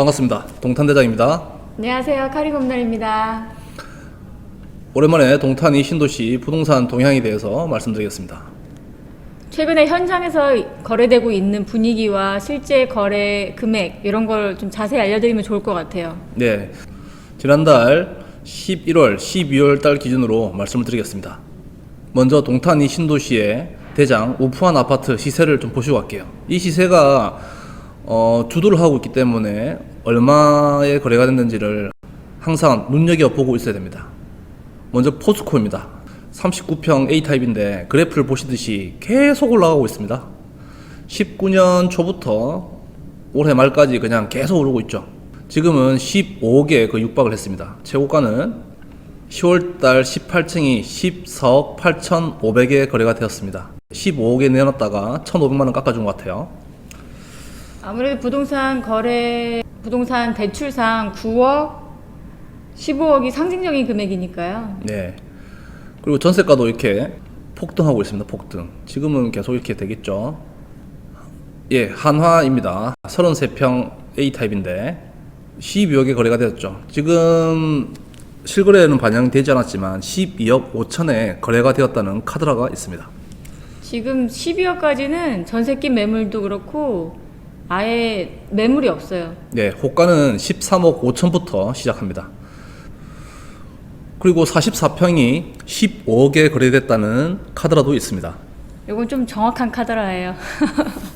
반갑습니다. 동탄대장입니다. 안녕하세요. 카리곰날입니다. 오랜만에 동탄이 신도시 부동산 동향에 대해서 말씀드리겠습니다. 최근에 현장에서 거래되고 있는 분위기와 실제 거래 금액 이런 걸 좀 자세히 알려드리면 좋을 것 같아요. 네. 지난달 11월, 12월 달 기준으로 말씀을 드리겠습니다. 먼저 동탄이 신도시의 대장 우푸한 아파트 시세를 좀 보시고 갈게요. 이 시세가 어, 주도를 하고 있기 때문에 얼마에 거래가 됐는지를 항상 눈여겨보고 있어야 됩니다. 먼저 포스코입니다. 39평 A타입인데 그래프를 보시듯이 계속 올라가고 있습니다. 19년 초부터 올해 말까지 그냥 계속 오르고 있죠. 지금은 15억에 그 육박을 했습니다. 최고가는 10월달 18층이 14억 8,500에 거래가 되었습니다. 15억에 내놨다가 1,500만 원 깎아준 것 같아요. 아무래도 부동산 거래, 부동산 대출상 9억, 15억이 상징적인 금액이니까요. 네. 그리고 전세가도 이렇게 폭등하고 있습니다. 폭등. 지금은 계속 이렇게 되겠죠. 예, 한화입니다. 33평 A 타입인데 12억에 거래가 되었죠. 지금 실거래는 반영되지 않았지만 12억 5천에 거래가 되었다는 카드라가 있습니다. 지금 12억까지는 전세 낀 매물도 그렇고 아예 매물이 없어요. 네, 호가는 13억 5천부터 시작합니다. 그리고 44평이 15억에 거래됐다는 카드라도 있습니다. 이건 좀 정확한 카드라예요.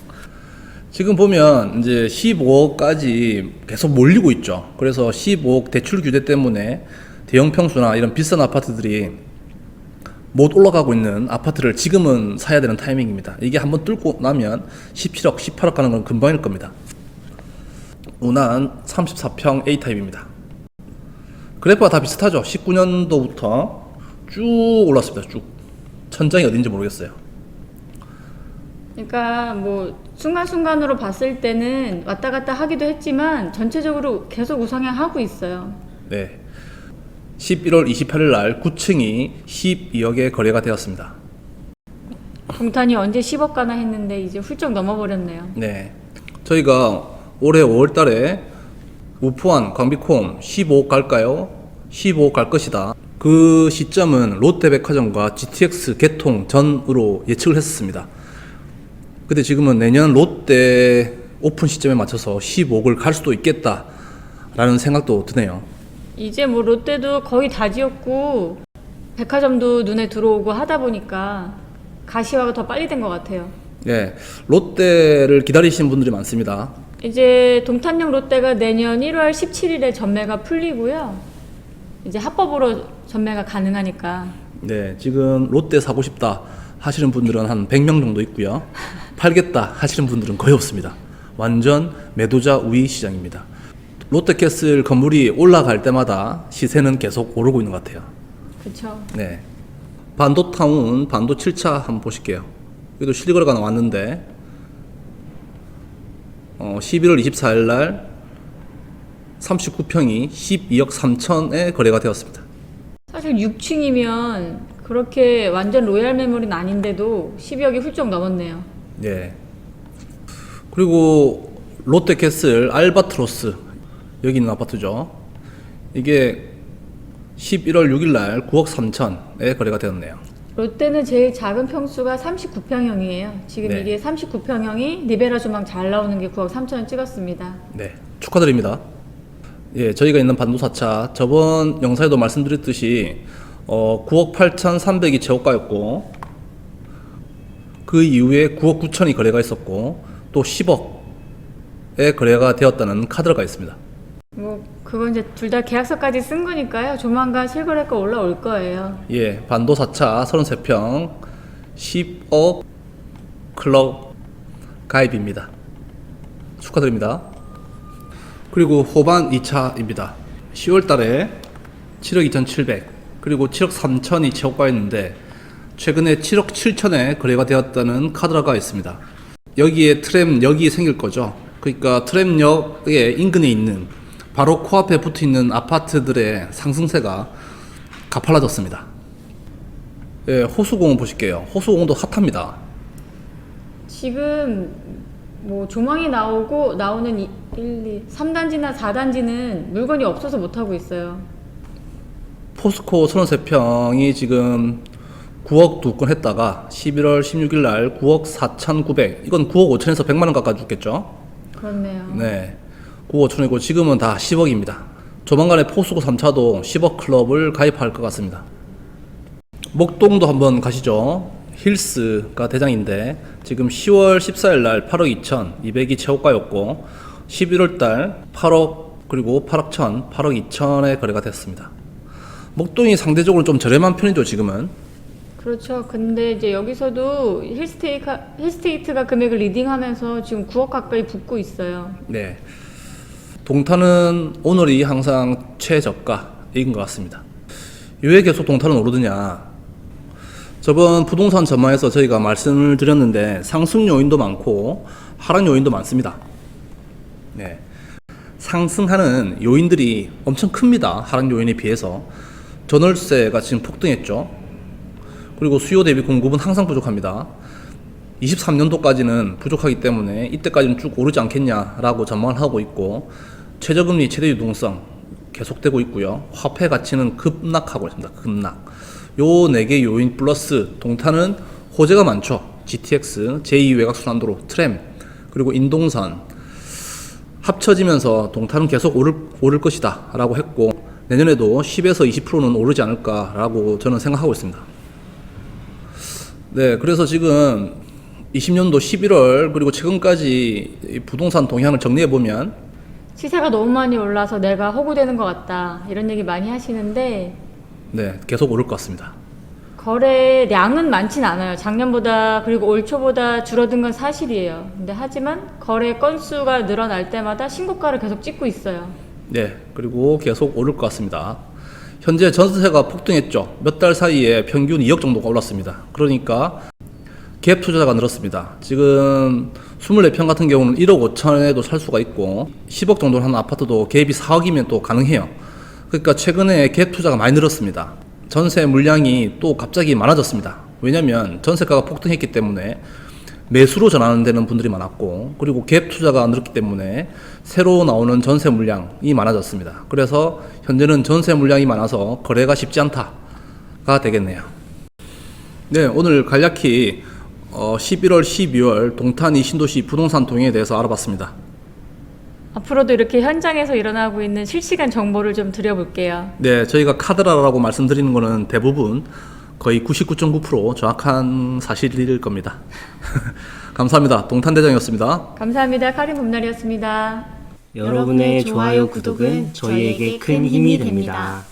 지금 보면 이제 15억까지 계속 몰리고 있죠. 그래서 15억 대출 규제 때문에 대형 평수나 이런 비싼 아파트들이 못 올라가고 있는 아파트를 지금은 사야 되는 타이밍입니다. 이게 한번 뚫고 나면 17억, 18억 가는 건 금방일 겁니다. 운한 34평 A 타입입니다. 그래프가 다 비슷하죠. 19년도부터 쭉 올랐습니다. 쭉 천장이 어딘지 모르겠어요. 그러니까 뭐 순간순간으로 봤을 때는 왔다 갔다 하기도 했지만 전체적으로 계속 우상향하고 있어요. 네. 11월 28일 날 9층이 12억에 거래가 되었습니다. 동탄이 언제 10억 가나 했는데 이제 훌쩍 넘어버렸네요. 네. 저희가 올해 5월 달에 우포한 광비콤 15억 갈까요? 15억 갈 것이다. 그 시점은 롯데백화점과 GTX 개통 전으로 예측을 했었습니다. 근데 지금은 내년 롯데 오픈 시점에 맞춰서 15억을 갈 수도 있겠다라는 생각도 드네요. 이제 뭐 롯데도 거의 다 지었고 백화점도 눈에 들어오고 하다 보니까 가시화가 더 빨리 된 것 같아요. 네. 롯데를 기다리시는 분들이 많습니다. 이제 동탄역 롯데가 내년 1월 17일에 전매가 풀리고요. 이제 합법으로 전매가 가능하니까 네, 지금 롯데 사고 싶다 하시는 분들은 한 100명 정도 있고요. 팔겠다 하시는 분들은 거의 없습니다. 완전 매도자 우위 시장입니다. 롯데캐슬 건물이 올라갈 때마다 시세는 계속 오르고 있는 것 같아요. 그렇죠. 네. 반도타운 반도 7차 한번 보실게요. 여기도 실거래가 나왔는데 어, 11월 24일 날 39평이 12억 3천에 거래가 되었습니다. 사실 6층이면 그렇게 완전 로얄 매물은 아닌데도 10억이 훌쩍 넘었네요. 네. 그리고 롯데캐슬 알바트로스 여기 있는 아파트죠. 이게 11월 6일 날 9억 3천에 거래가 되었네요. 롯데는 제일 작은 평수가 39평형이에요. 지금 네. 이게 39평형이 리베라 조망 잘 나오는 게 9억 3천원 찍었습니다. 네. 축하드립니다. 예, 저희가 있는 반도사차 저번 영상에도 말씀드렸듯이 어, 9억 8천 3백이 최고가였고 그 이후에 9억 9천이 거래가 있었고 또 10억에 거래가 되었다는 카드가 있습니다. 뭐 그건 이제 둘 다 계약서까지 쓴 거니까요. 조만간 실거래가 올라올 거예요. 예, 반도 4차 33평 10억 클럽 가입입니다. 축하드립니다. 그리고 호반 2차입니다. 10월 달에 7억 2,700 그리고 7억 3천이 최고가였는데 최근에 7억 7천에 거래가 되었다는 카드라가 있습니다. 여기에 트램역이 생길 거죠. 그러니까 트램역의 인근에 있는 바로 코앞에 붙어 있는 아파트들의 상승세가 가팔라졌습니다. 예, 호수공원 보실게요. 호수공원도 핫합니다. 지금 뭐 조망이 나오고 나오는 이- 1, 2, 3단지나 4단지는 물건이 없어서 못 하고 있어요. 포스코 33평이 지금 9억 두 건 했다가 11월 16일 날 9억 4,900 이건 9억 5천에서 100만 원 가까이 죽겠죠? 그렇네요. 네. 9억 5천이고 지금은 다 10억입니다. 조만간에 포스코 3차도 10억 클럽을 가입할 것 같습니다. 목동도 한번 가시죠. 힐스가 대장인데 지금 10월 14일 날 8억 2천 200이 최고가였고 11월 달 8억 그리고 8억 1천 8억 2천에 거래가 됐습니다. 목동이 상대적으로 좀 저렴한 편이죠 지금은. 그렇죠. 근데 이제 여기서도 힐스테이가, 힐스테이트가 금액을 리딩하면서 지금 9억 가까이 붙고 있어요. 네. 동탄은 오늘이 항상 최저가인 것 같습니다. 왜 계속 동탄은 오르느냐? 저번 부동산 전망에서 저희가 말씀을 드렸는데 상승 요인도 많고 하락 요인도 많습니다. 네. 상승하는 요인들이 엄청 큽니다. 하락 요인에 비해서. 전월세가 지금 폭등했죠. 그리고 수요 대비 공급은 항상 부족합니다. 23년도까지는 부족하기 때문에 이때까지는 쭉 오르지 않겠냐라고 전망을 하고 있고 최저금리 최대 유동성 계속되고 있고요. 화폐 가치는 급락하고 있습니다. 급락. 요 네 개 요인 플러스 동탄은 호재가 많죠. GTX, 제2 외곽 순환도로, 트램, 그리고 인동선 합쳐지면서 동탄은 계속 오를, 오를 것이다 라고 했고 내년에도 10에서 20%는 오르지 않을까라고 저는 생각하고 있습니다. 네, 그래서 지금 20년도 11월 그리고 최근까지 이 부동산 동향을 정리해 보면 시세가 너무 많이 올라서 내가 허구되는 것 같다. 이런 얘기 많이 하시는데 네, 계속 오를 것 같습니다. 거래량은 많진 않아요. 작년보다 그리고 올 초보다 줄어든 건 사실이에요. 근데 하지만 거래 건수가 늘어날 때마다 신고가를 계속 찍고 있어요. 네, 그리고 계속 오를 것 같습니다. 현재 전세가 폭등했죠. 몇 달 사이에 평균 2억 정도가 올랐습니다. 그러니까 갭 투자가 늘었습니다. 지금 24평 같은 경우는 1억 5천에도 살 수가 있고 10억 정도 하는 아파트도 갭이 4억이면 또 가능해요. 그러니까 최근에 갭 투자가 많이 늘었습니다. 전세 물량이 또 갑자기 많아졌습니다. 왜냐면 전세가가 폭등했기 때문에 매수로 전환되는 되는 분들이 많았고 그리고 갭 투자가 늘었기 때문에 새로 나오는 전세 물량이 많아졌습니다. 그래서 현재는 전세 물량이 많아서 거래가 쉽지 않다가 되겠네요. 네, 오늘 간략히 어, 11월, 12월 동탄이 신도시 부동산 동행에 대해서 알아봤습니다. 앞으로도 이렇게 현장에서 일어나고 있는 실시간 정보를 좀 드려볼게요. 네, 저희가 카드라라고 말씀드리는 거는 대부분 거의 99.9% 정확한 사실일 겁니다. 감사합니다. 동탄대장이었습니다. 감사합니다. 카린 봄날이었습니다. 여러분의 좋아요, 구독은 저희에게 큰 힘이 됩니다.